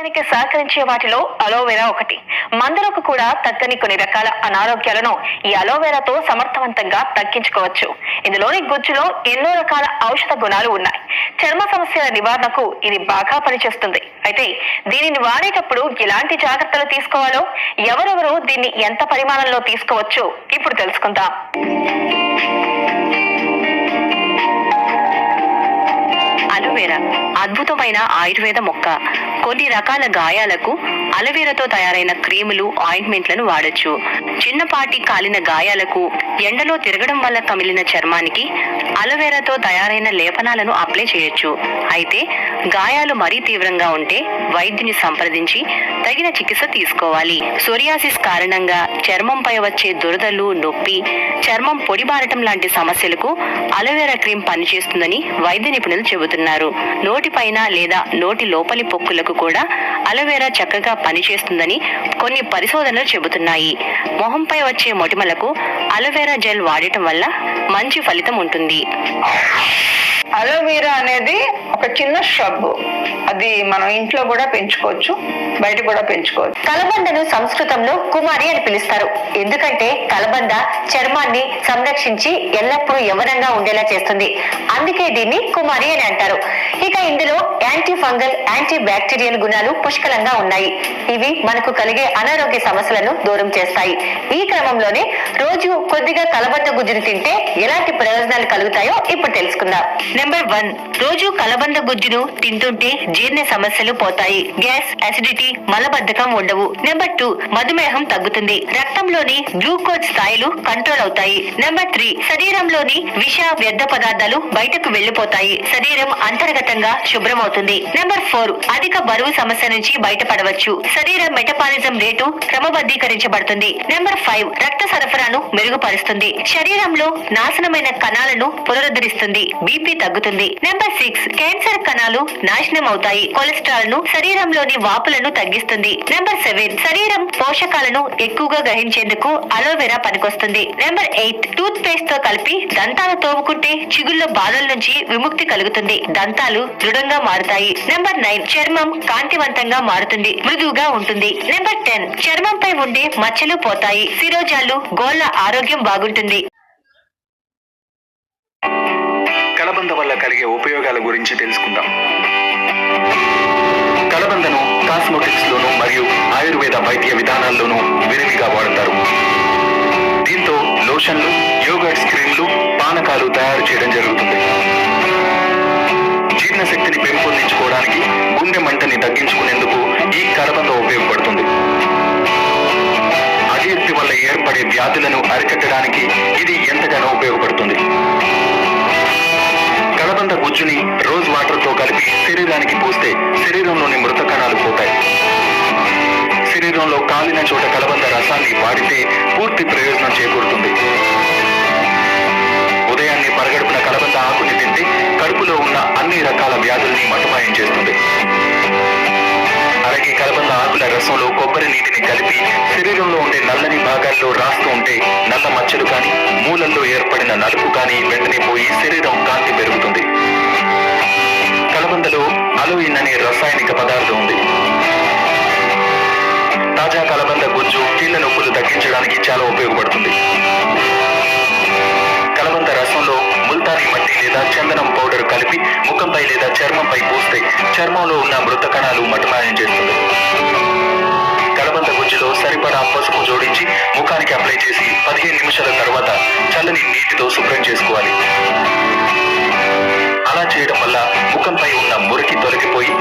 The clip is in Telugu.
ఆరోగ్యానికి సహకరించే వాటిలో అలోవెరా ఒకటి. మందులకు కూడా తగ్గని కొన్ని రకాల అనారోగ్యాలను ఈ అలోవెరాతో సమర్థవంతంగా తగ్గించుకోవచ్చు. ఇందులోని గుజ్జులో ఎన్నో రకాల ఔషధ గుణాలు ఉన్నాయి. చర్మ సమస్యల నివారణకు ఇది బాగా పనిచేస్తుంది. అయితే దీనిని వాడేటప్పుడు ఎలాంటి జాగ్రత్తలు తీసుకోవాలో ఎవరెవరు దీన్ని ఎంత పరిమాణంలో తీసుకోవచ్చో ఇప్పుడు తెలుసుకుందాం. అలోవెరా అద్భుతమైన ఆయుర్వేద మొక్క. కొన్ని రకాల గాయాలకు అలవేరతో తయారైన క్రీములు ఆయింట్మెంట్లను వాడచ్చు. చిన్నపాటి కాలిన గాయాలకు ఎండలో తిరగడం వల్ల కమిలిన చర్మానికి అలవేరాతో తయారైన లేపనాలను అప్లై చేయొచ్చు. అయితే గాయాలు మరీ తీవ్రంగా ఉంటే వైద్యుని సంప్రదించి తగిన చికిత్స తీసుకోవాలి. సోరియాసిస్ కారణంగా చర్మంపై వచ్చే దురదలు నొప్పి చర్మం పొడిబారటం లాంటి సమస్యలకు అలోవెరా క్రీమ్ పనిచేస్తుందని వైద్య నిపుణులు చెబుతున్నారు. నోటిపైన లేదా నోటి లోపలి పొక్కులకు కూడా అలోవెరా చక్కగా పనిచేస్తుందని కొన్ని పరిశోధనలు చెబుతున్నాయి. మొహంపై వచ్చే మొటిమలకు అలోవెరా జెల్ వాడటం వల్ల మంచి ఫలితం ఉంటుంది. అలోవీరా అనేది ఒక చిన్న షబ్ అది మనం ఇంట్లో కూడా పెంచుకోవచ్చు బయట కూడా పెంచుకోవచ్చు. కలబందను సంస్కృతంలో కుమారి అని పిలుస్తారు. ఎందుకంటే కలబంద చర్మాన్ని సంరక్షించి ఎల్లప్పుడూ యవనంగా ఉండేలా చేస్తుంది. అందుకే దీన్ని కుమారి అని అంటారు. ఇక ఇందులో యాంటీ ఫంగల్ యాంటీ బ్యాక్టీరియల్ గుణాలు పుష్కలంగా ఉన్నాయి. ఇవి మనకు కలిగే అనారోగ్య సమస్యలను దూరం చేస్తాయి. ఈ క్రమంలోనే రోజు కొద్దిగా కలబంద గుజ్జును తింటే ఎలాంటి ప్రయోజనాలు కలుగుతాయో ఇప్పుడు తెలుసుకుందాం. నెంబర్ వన్ రోజు కలబంద గుజ్జును తింటుంటే జీర్ణ సమస్యలు పోతాయి. గ్యాస్ అసిడిటీ మలబద్ధకం ఉండవు. నెంబర్ టూ మధుమేహం తగ్గుతుంది. రక్తంలోని గ్లూకోజ్ స్థాయిలు కంట్రోల్ అవుతాయి. నెంబర్ త్రీ శరీరంలోని విష వ్యర్థ పదార్థాలు బయటకు వెళ్ళిపోతాయి శరీరం అంతర్గతంగా శుభ్రమవుతుంది. నెంబర్ ఫోర్ అధిక బరువు సమస్య నుంచి బయటపడవచ్చు. శరీర మెటబాలిజం రేటు క్రమబద్ధీకరించబడుతుంది. నెంబర్ ఫైవ్ రక్త సరఫరాను మెరుగుపరుస్తుంది. శరీరంలో నాశనమైన కణాలను పునరుద్ధరిస్తుంది. బీపీ తగ్గుతుంది. నెంబర్ సిక్స్ క్యాన్సర్ కణాలు నాశనం అవుతాయి. కొలెస్ట్రాల్ను శరీరంలోని వాపులను తగ్గిస్తుంది. నెంబర్ సెవెన్ శరీరం పోషకాలను ఎక్కువగా గ్రహించేందుకు అలోవెరా పనికొస్తుంది. నెంబర్ ఎయిట్ టూత్ పేస్ట్తో కలిపి దంతాలు తోముకుంటే చిగుళ్ళ బాధల నుంచి విముక్తి కలుగుతుంది. దంతాలు దృఢంగా మారుతాయి. నెంబర్ నైన్ చర్మం కాంతివంతంగా మారుతుంది. మృదువుగా ఉంటుంది. నెంబర్ టెన్ చర్మంపై ఉండే మచ్చలు పోతాయి. శిరోజాలు గోళ్ళ ఆరోగ్యం బాగుంటుంది. కలబంద వల్ల కలిగే ఉపయోగాల గురించి తెలుసుకుందాం. కలబందను కాస్మోటిక్స్ లోను మరియు ఆయుర్వేద వైద్య విధానాల్లోనూ విరివిగా వాడతారు. దీంతో లోషన్లు యోగర్ట్స్ క్రీమ్లు పానకాలు తయారు చేయడం జరుగుతుంది. జీర్ణశక్తిని పెంపొందించుకోవడానికి గుండె మంటని తగ్గించుకునేందుకు ఈ కలబంద ఉపయోగపడుతుంది. అజీర్తి వల్ల ఏర్పడే వ్యాధులను అరికట్టడానికి ఇది ఎంతగానో ఉపయోగపడుతుంది. గుజ్జుని రోజ్ వాటర్తో కలిపి శరీరానికి పూస్తే శరీరంలోని మృత కణాలు పోతాయి. శరీరంలో కాలిన చోట కలబంద రసాన్ని వాడితే పూర్తి ప్రయోజనం చేకూరుతుంది. ఉదయాన్నే పరగడుపున కలబంద ఆకుని తింటే కడుపులో ఉన్న అన్ని రకాల వ్యాధుల్ని మటుమాయం చేస్తుంది. అలాగే కలబంద ఆకుల రసంలో కొబ్బరి నీటిని కలిపి శరీరంలో ఉండే నల్లని భాగాల్లో రాస్తూ ఉంటే నల్ల మచ్చలు కానీ మూలల్లో ఏర్పడిన నలుపు కానీ వెంటనే పోయి శరీరం కాంతి పెరుగుతుంది. హాలోయిన్ అనే రసాయనిక పదార్థం ఉంది. తాజా కలబంద గుజ్జు కీళ్ళ నొప్పులు తగ్గించడానికి చాలా ఉపయోగపడుతుంది. కలబంద రసంలో ముల్తానీ మట్టి లేదా చందనం పౌడర్ కలిపి ముఖంపై లేదా చర్మంపై పూస్తే చర్మంలో ఉన్న మృత కణాలు మటమాయం చేస్తుంది. కలబంద గుజ్జులో సరిపడా పసుపు జోడించి ముఖానికి అప్లై చేసి పదిహేను నిమిషాల తర్వాత చల్లని నీటితో శుభ్రం చేసుకోవాలి. దొరికిపోయి